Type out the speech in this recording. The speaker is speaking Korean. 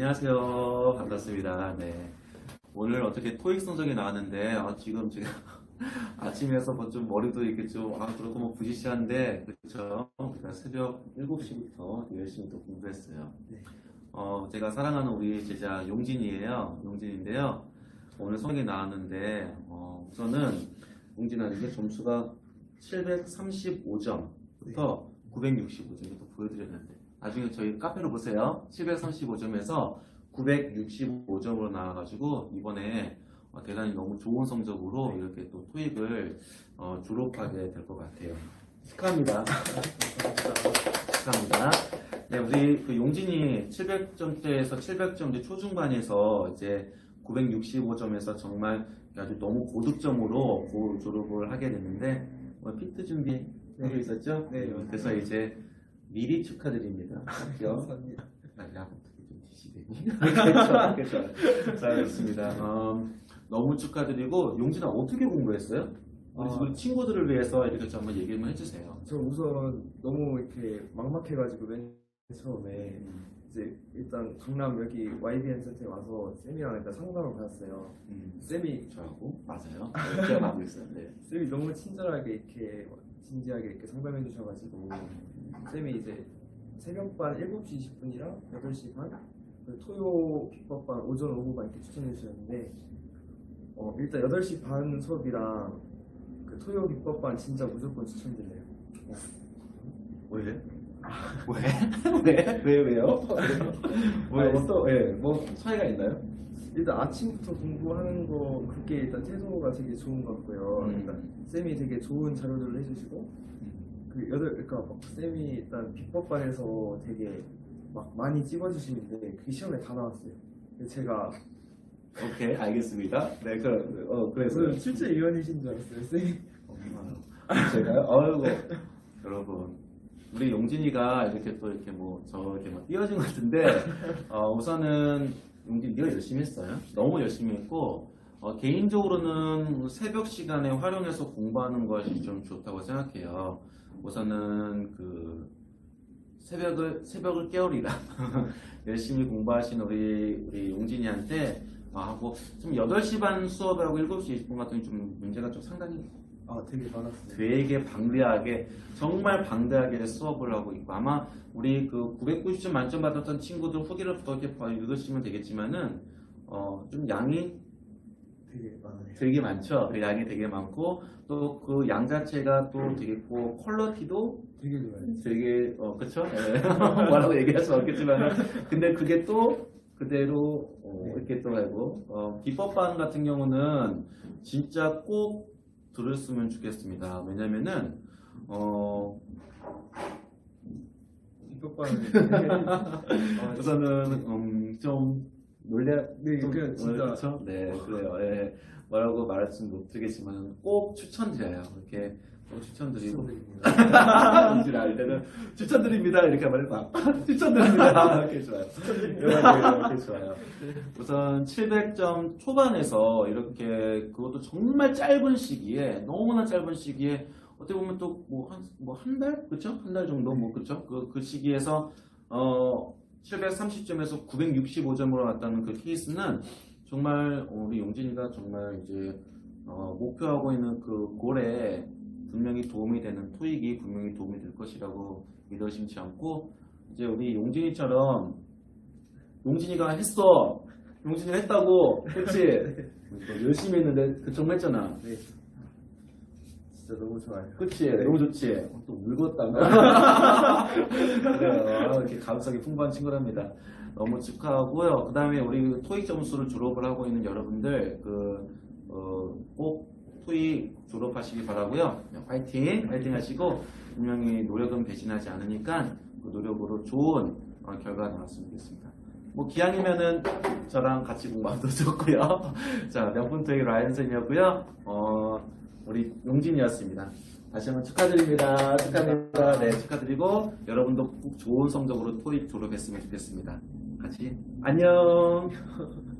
안녕하세요. 반갑습니다. 네. 오늘 어떻게 토익 성적이 나왔는데, 아, 지금 제가 아침에서 뭐 좀 머리도 이렇게 좀, 아, 그렇고 뭐 부시시한데, 그쵸? 제가 새벽 7시부터 열심히 또 공부했어요. 네. 어, 제가 사랑하는 우리 제자 용진이에요. 용진인데요. 오늘 성적이 나왔는데, 어, 우선은 용진아에게 점수가 735점부터 965점, 이것도 보여드렸는데, 나중에 저희 카페로 보세요. 735점에서 965점으로 나와가지고 이번에 어, 대단히 너무 좋은 성적으로 이렇게 또 토익을 어, 졸업하게 될 것 같아요. 축하합니다. 축하합니다. 네, 우리 그 용진이 700점대에서 700점대 초중반에서 이제 965점에서 정말 아주 너무 고득점으로 고- 졸업을 하게 됐는데 뭐 피트 준비하고 네. 있었죠? 네, 그래서 이제 미리 축하드립니다. 감사합니다. 아, 야, 어떻게 좀 지시되니? 그렇죠, 그렇죠. 자, 그렇습니다. 음, 너무 축하드리고, 용진아, 어떻게 공부했어요? 우리, 아. 우리 친구들을 위해서 이렇게 좀 한번 얘기 좀 해주세요. 저 우선 너무 이렇게 막막해가지고 맨 처음에 이제 일단 강남 여기 YBN 센터에 와서 쌤이랑 일단 상담을 받았어요. 음, 쌤이 저하고, 맞아요. 기억하고 있어요. 네. 쌤이 너무 친절하게 이렇게 진지하게 이렇게 상담해 주셔가지고 쌤이 이제 새벽반 7시 20분이랑 8시 반 그리고 토요 비법반 오전 오후반 이렇게 추천해 주셨는데 어, 일단 8시 반 수업이랑 그 토요 비법반 진짜 무조건 추천드려요. 왜? 왜? 왜? 왜, 왜요? 왜, 아니, 어떤, 예, 뭐, 차이가 있나요? 일단 아침부터 공부하는 거 그게 일단 태도가 되게 좋은 것 같고요. 음. 일단 쌤이 되게 좋은 자료들을 해주시고 그 여덟 그러니까 막 쌤이 일단 비법반에서 되게 막 많이 찍어주시는데 그게 시험에 다 나왔어요. 근데 제가 오케이, 알겠습니다. 네, 그, 어, 그래서. 저는 실제 위원이신 줄 알았어요. 쌤이 제가요? 아이고 여러분 우리 용진이가 이렇게 또 이렇게 뭐 저 이렇게 막 띄워진 것 같은데 어, 우선은 용진 네가 열심히 했어요. 너무 열심히 했고 어, 개인적으로는 새벽 시간에 활용해서 공부하는 것이 좀 좋다고 생각해요. 우선은 그 새벽을 새벽을 깨우리라 열심히 공부하신 우리 우리 용진이한테 아, 하고 좀 8시 반 수업하고 7시 20분 같은 게좀 문제가 좀 상당히 아 되게 많았어요. 되게 방대하게 정말 방대하게 수업을 하고 있고 아마 우리 그 990점 만점 받았던 친구들 후기를 더 이렇게 봐- 읽으시면 되겠지만은 어 좀 양이 되게 많아요. 되게 많죠. 그 양이 되게 많고 또 그 양 자체가 또 되게 고 퀄러티도 되게 좋아요. 되게 어 그쵸? 예. 뭐라고 얘기할 수 없겠지만 근데 그게 또 그대로 어, 네. 이렇게 또 하고 어, 비법반 같은 경우는 진짜 꼭 들었으면 좋겠습니다. 왜냐면은 어 우선은 음, 좀 놀래 네, 좀, 그 진짜- 어? 네 그래요. 예. 뭐라고 말할지는 못드리겠지만 꼭 추천드려요. 이렇게 꼭 추천드리고. 뭔지 알 때는 추천드립니다. 이렇게 말해봐. 추천드립니다. 이렇게 좋아요. 이렇게 좋아요. 우선 700점 초반에서 이렇게 그것도 정말 짧은 시기에 너무나 짧은 시기에 어떻게 보면 또 뭐 한 뭐 한 달? 그쵸? 한달 정도? 뭐 그쵸? 그, 그 시기에서 어 730점에서 965점으로 왔다는 그 케이스는 정말 우리 용진이가 정말 이제 어, 목표하고 있는 그 골에 분명히 도움이 되는 토익이 분명히 도움이 될 것이라고 믿어 심지 않고 이제 우리 용진이처럼 용진이가 했어. 용진이가 했다고. 그치 또 열심히 했는데 그 정말 했잖아. 네. 진짜 너무 좋아요. 그치 너무 좋지? 어, 또 울었다. 그래요 아, 이렇게 감성이 풍부한 친구랍니다. 너무 축하하고요. 그 다음에 우리 토익 점수를 졸업을 하고 있는 여러분들 그, 어, 꼭 토익 졸업하시기 바라고요 파이팅 파이팅 하시고 분명히 노력은 배신하지 않으니까 그 노력으로 좋은 어, 결과가 나왔으면 좋겠습니다 뭐 기왕이면은 저랑 같이 공부하도 좋고요 자 명품 토익 라이언슨이었고요 어, 우리 용진이었습니다 다시 한번 축하드립니다. 축하드립니다. 네, 축하드리고 여러분도 꼭 좋은 성적으로 토익 졸업했으면 좋겠습니다. 같이 안녕.